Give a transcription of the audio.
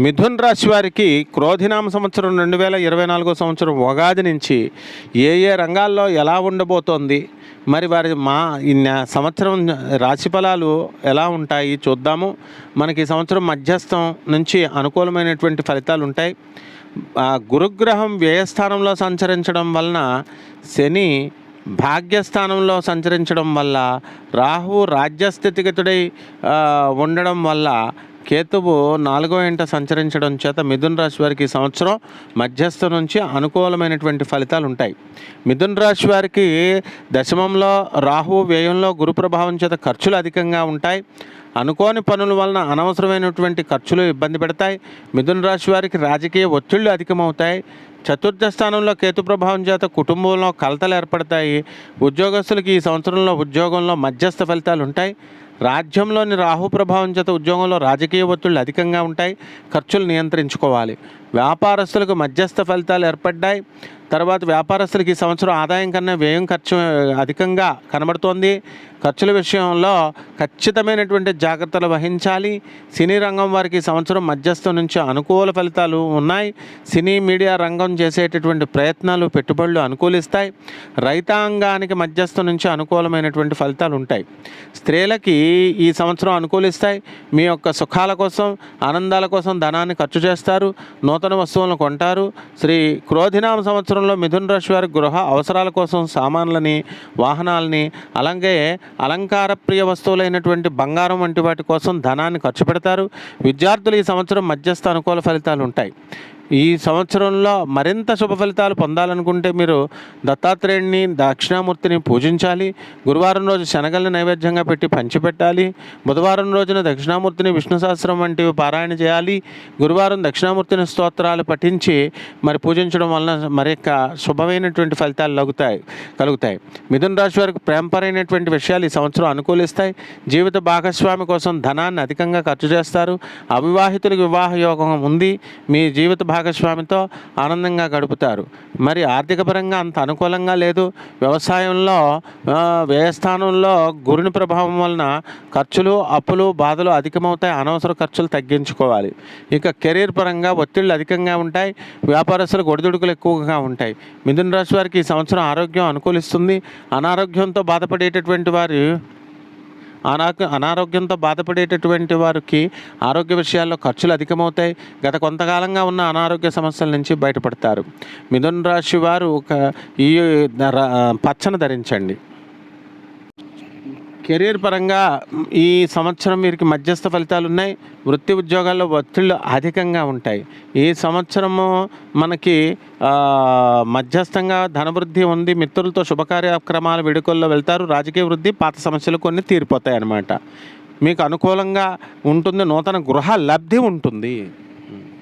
మిథున్ రాశి వారికి క్రోధినామ సంవత్సరం రెండు వేల ఇరవై నాలుగో సంవత్సరం ఉగాది నుంచి ఏ ఏ రంగాల్లో ఎలా ఉండబోతోంది? మరి వారి మా ఈ సంవత్సరం రాశి ఫలాలు ఎలా ఉంటాయి చూద్దాము. మనకి సంవత్సరం మధ్యస్థం నుంచి అనుకూలమైనటువంటి ఫలితాలు ఉంటాయి. ఆ గురుగ్రహం వ్యయస్థానంలో సంచరించడం వలన శని భాగ్యస్థానంలో సంచరించడం వల్ల రాహు రాజ్యస్థితిగతుడై స్థితిగతుడై ఉండడం వల్ల కేతువు నాలుగో ఇంట సంచరించడం చేత మిథున్ రాశి వారికి సంవత్సరం మధ్యస్థ నుంచి అనుకూలమైనటువంటి ఫలితాలు ఉంటాయి. మిథున్ రాశి వారికి దశమంలో రాహు వ్యయంలో గురు ప్రభావం చేత ఖర్చులు అధికంగా ఉంటాయి. అనుకోని పనుల వలన అనవసరమైనటువంటి ఖర్చులు ఇబ్బంది పెడతాయి. మిథున రాశి వారికి రాజకీయ ఒత్తిళ్ళు అధికమవుతాయి. చతుర్థ స్థానంలో కేతు ప్రభావం చేత కుటుంబంలో కలతలు ఏర్పడతాయి. ఉద్యోగస్తులకి ఈ సంవత్సరంలో ఉద్యోగంలో మధ్యస్థ ఫలితాలు ఉంటాయి. రాజ్యంలోని రాహు ప్రభావం చేత ఉద్యోగంలో రాజకీయ ఒత్తిళ్ళు అధికంగా ఉంటాయి. ఖర్చులు నియంత్రించుకోవాలి. వ్యాపారస్తులకు మధ్యస్థ ఫలితాలు ఏర్పడ్డాయి. తర్వాత వ్యాపారస్తులకు ఈ సంవత్సరం ఆదాయం కన్నా వ్యయం ఖర్చు అధికంగా కనబడుతోంది. ఖర్చుల విషయంలో ఖచ్చితమైనటువంటి జాగ్రత్తలు వహించాలి. సినీ రంగం వారికి ఈ సంవత్సరం మధ్యస్థం నుంచి అనుకూల ఫలితాలు ఉన్నాయి. సినీ మీడియా రంగం చేసేటటువంటి ప్రయత్నాలు పెట్టుబడులు అనుకూలిస్తాయి. రైతాంగానికి మధ్యస్థం నుంచి అనుకూలమైనటువంటి ఫలితాలు ఉంటాయి. స్త్రీలకి ఈ సంవత్సరం అనుకూలిస్తాయి. మీ యొక్క సుఖాల కోసం ఆనందాల కోసం ధనాన్ని ఖర్చు చేస్తారు. నూతన వస్తువులను కొంటారు. శ్రీ క్రోధినామ సంవత్సరంలో మిథున రాశి వారి గృహ అవసరాల కోసం సామాన్లని వాహనాలని అలాగే అలంకార ప్రియ వస్తువులైనటువంటి బంగారం వంటి వాటి కోసం ధనాన్ని ఖర్చు పెడతారు. విద్యార్థులు ఈ సంవత్సరం మధ్యస్థ అనుకూల ఫలితాలు ఉంటాయి. ఈ సంవత్సరంలో మరింత శుభ ఫలితాలు పొందాలనుకుంటే మీరు దత్తాత్రేయుడిని దక్షిణామూర్తిని పూజించాలి. గురువారం రోజు శనగల్ని నైవేద్యంగా పెట్టి పంచిపెట్టాలి. బుధవారం రోజున దక్షిణామూర్తిని విష్ణు సహస్రం వంటివి పారాయణ చేయాలి. గురువారం దక్షిణామూర్తిని స్తోత్రాలు పఠించి మరి పూజించడం వలన మరి యొక్క శుభమైనటువంటి ఫలితాలు లగుతాయి కలుగుతాయి. మిథున రాశి వారికి ప్రేమపరైనటువంటి విషయాలు ఈ సంవత్సరం అనుకూలిస్తాయి. జీవిత భాగస్వామి కోసం ధనాన్ని అధికంగా ఖర్చు చేస్తారు. అవివాహితులకు వివాహ యోగం ఉంది. మీ జీవిత భాగ భాగస్వామితో ఆనందంగా గడుపుతారు. మరి ఆర్థిక పరంగా అంత అనుకూలంగా లేదు. వ్యవసాయంలో వ్యయస్థానంలో గురుని ప్రభావం వలన ఖర్చులు అప్పులు బాధలు అధికమవుతాయి. అనవసర ఖర్చులు తగ్గించుకోవాలి. ఇక కెరీర్ పరంగా ఒత్తిళ్ళు అధికంగా ఉంటాయి. వ్యాపారస్తులకు ఒడిదుడుకులు ఎక్కువగా ఉంటాయి. మిథున రాశి వారికి ఈ సంవత్సరం ఆరోగ్యం అనుకూలిస్తుంది. అనారోగ్యంతో బాధపడేటటువంటి వారు అనా అనారోగ్యంతో బాధపడేటటువంటి వారికి ఆరోగ్య విషయాల్లో ఖర్చులు అధికమవుతాయి. గత కొంతకాలంగా ఉన్న అనారోగ్య సమస్యల నుంచి బయటపడతారు. మిథున రాశి వారు ఒక ఈ పచ్చను ధరించండి. కెరీర్ పరంగా ఈ సంవత్సరం వీరికి మధ్యస్థ ఫలితాలు ఉన్నాయి. వృత్తి ఉద్యోగాల్లో ఒత్తిళ్ళు అధికంగా ఉంటాయి. ఈ సంవత్సరము మనకి మధ్యస్థంగా ధనవృద్ధి ఉంది. మిత్రులతో శుభకార్యక్రమాల వేడుకల్లో వెళ్తారు. రాజకీయ వృద్ధి పాత సమస్యలు కొన్ని తీరిపోతాయి అన్నమాట మీకు అనుకూలంగా ఉంటుంది. నూతన గృహ లబ్ధి ఉంటుంది.